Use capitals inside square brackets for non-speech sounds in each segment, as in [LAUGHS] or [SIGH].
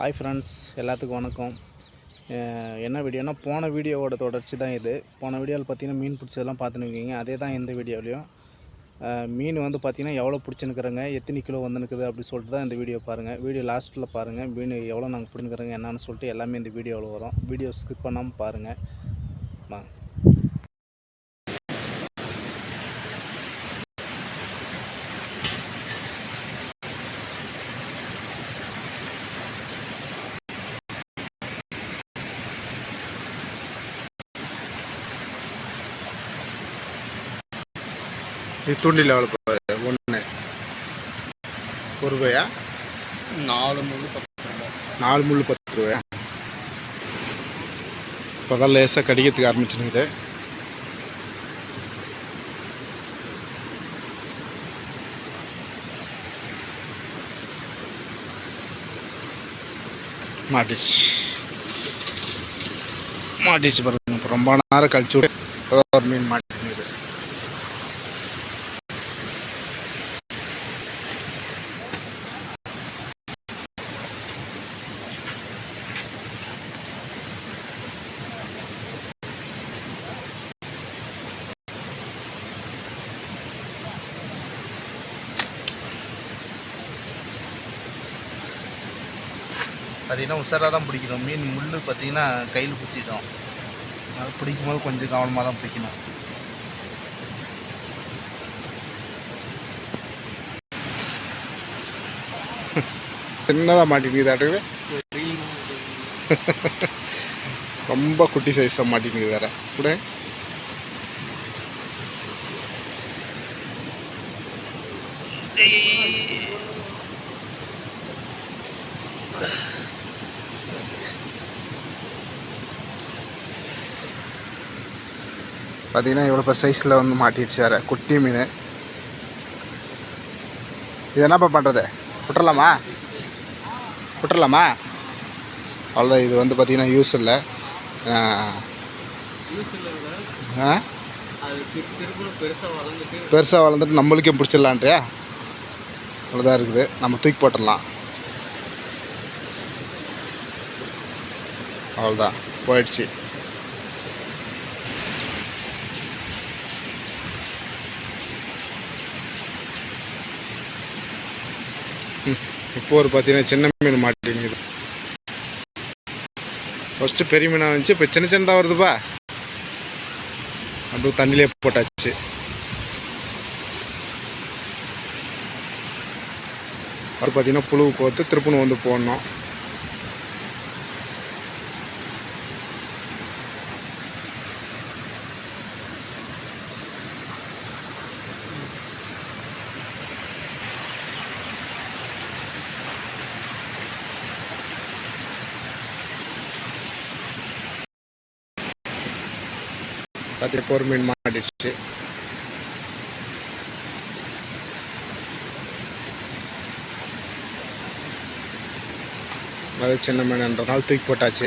Hi friends எல்லாத்துக்கும் வணக்கம். என்ன வீடியோனா போன வீடியோவோட தொடர்ச்சி தான் இது. போன வீடியோவில் பார்த்தீங்கன்னா மீன் பிடிச்சதெல்லாம் பார்த்துன்னு அதே தான் இந்த வீடியோலையும். மீன் வந்து பார்த்தீங்கன்னா எவ்வளோ பிடிச்சினுக்குறங்க எத்தனை கிலோ வந்துனுக்குது அப்படி சொல்லிட்டு தான் இந்த வீடியோ பாருங்கள் வீடியோ லாஸ்ட்டில் பாருங்கள் மீன் எவ்வளோ நாங்கள் பிடிச்சிருக்கிறோங்க என்னன்னு சொல்லிட்டு எல்லாமே இந்த வீடியோவில் வரும். வீடியோ ஸ்கிப் பண்ணாமல் பாருங்கள் வாங்க. இது தூண்டில் எவ்வளோ ஒன்று ஒரு ரூபாயா? நாலு முழு பத்து நாலு முள் பத்து ரூபாயா? இப்போ தான் லேசாக கடிக்கிறதுக்கு ஆரம்பிச்சுனுக்குது மாட்டிச்சு. மாட்டிச்சு பாருங்க. ரொம்ப நேரம் கழிச்சு ஒரு மீன் மாட்டினுக்குது பார்த்தீங்கன்னா உஷாராக தான் பிடிக்கணும். மீன் முள் பார்த்தீங்கன்னா கையில் குத்திட்டோம் அது பிடிக்கும் போது கொஞ்சம் கவனமாக தான் பிடிக்கணும். [LAUGHS] சின்னதாக மாட்டினுக்குதாட்டுது [LAUGHS] [LAUGHS] ரொம்ப குட்டி சைஸாக மாட்டினுக்குது வேற. கூட பார்த்தீங்கன்னா இவ்வளோ பெரிய சைஸில் வந்து மாட்டிடுச்சு வேறு. குட்டி மீன். இது என்னப்பா பண்ணுறது விட்டுறலாமா விட்டுறலாமா அவ்வளோ இது வந்து பார்த்தீங்கன்னா யூஸ் இல்லை. ஆ, பெருசாக வளர்ந்துட்டு பெருசாக வளர்ந்துட்டு நம்மளுக்கே பிடிச்சிடலான்றியா? அவ்வளோதான் இருக்குது. நம்ம தூக்கி போட்டுடலாம். அவ்வளோதான் போயிடுச்சு. இப்போ ஒரு பார்த்தீங்கன்னா சின்ன மீன் மாட்டேங்குது ஃபஸ்ட்டு பெரிய மீனாக இருந்துச்சு இப்போ சின்ன சின்னதாக வருதுப்பா. அப்படியே தண்ணியிலே போட்டாச்சு. அது பார்த்தீங்கன்னா புழு கோர்த்து திருப்பணும் வந்து போடணும். பார்த்து போர் மீன் மாட்டிடுச்சு அது சின்ன நாள் தூக்கி போட்டாச்சு.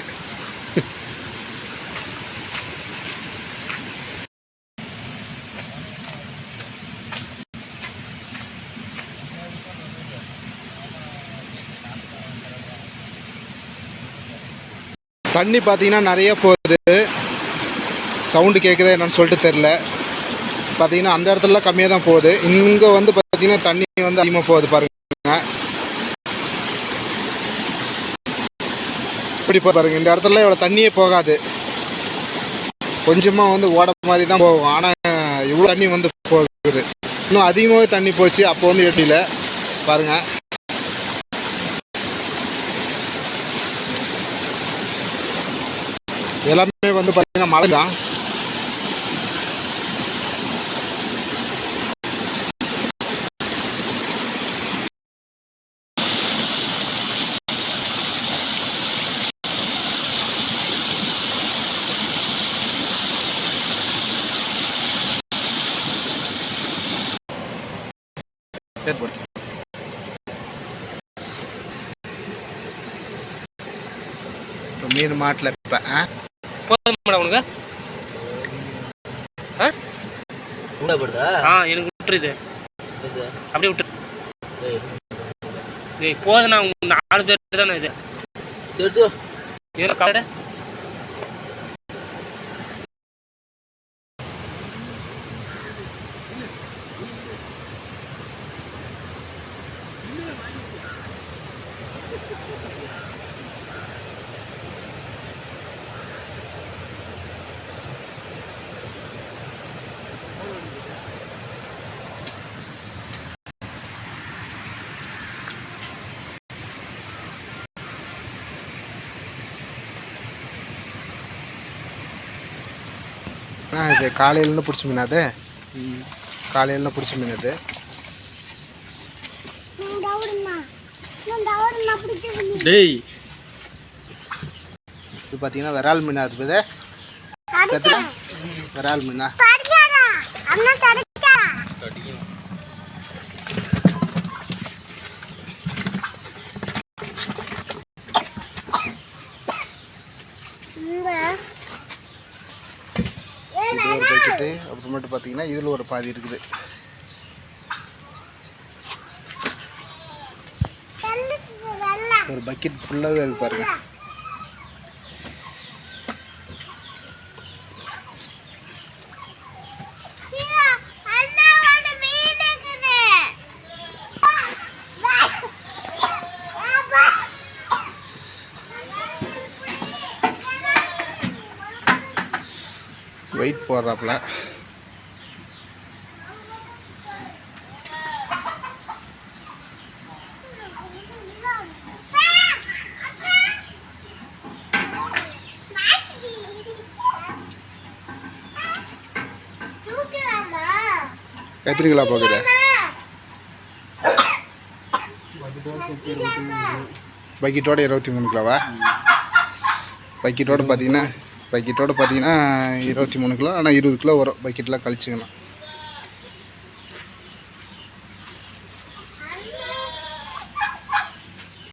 தண்ணி பார்த்தீங்கன்னா நிறைய போகுது. சவுண்டு கேட்குதா என்னன்னு சொல்லிட்டு தெரில பார்த்தீங்கன்னா அந்த இடத்துலலாம் கம்மியாக தான் போகுது. இங்கே வந்து பார்த்தீங்கன்னா தண்ணி வந்து அதிகமாக போகுது பாருங்க. இப்படி பாருங்க. இந்த இடத்துல இவ்வளோ தண்ணியே போகாது. கொஞ்சமாக வந்து ஓட மாதிரி தான் போகும். ஆனால் இவ்வளோ தண்ணி வந்து போகுது. இன்னும் அதிகமாகவே தண்ணி போச்சு. அப்போ வந்து எட்டியில் பாருங்க. எல்லாமே வந்து பார்த்தீங்கன்னா மழை தான் இப்போ மீன் மாட்டில் இப்போ ஆ? போதும் மேடம் உனக்கு. ஆ? ஆ எனக்கு விட்டுருது. அப்படியே விட்டு ஏய். நான் நாலு பேர் தானே இது. சரி இதில் கடை ஆ இது காலையிலேருந்து பிடிச்ச மீன் அது காலையிலேருந்து பிடிச்ச மீன் அது டேய். இது பார்த்தீங்கன்னா விரால் மீன் அது இது கத்திரா விரால் மீனா? இது ஒரு பக்கெட்டு அப்புறமேட்டு பார்த்தீங்கன்னா இதில் ஒரு பாதி இருக்குது. ஒரு பக்கெட் ஃபுல்லாகவே இருக்கு பாருங்க. வெயிட் போடுறாப்புல. கத்திரிக்கலா கிலோ பக்கெட்டோடு பக்கெட்டோட இருபத்தி மூணு கிலோவா? பக்கெட்டோடு பார்த்தீங்கன்னா பக்கெட்டோடு பார்த்தீங்கன்னா இருபத்தி மூணு கிலோ ஆனால் இருபது கிலோ வரும் பக்கெட்லாம் கழிச்சிக்கணும்.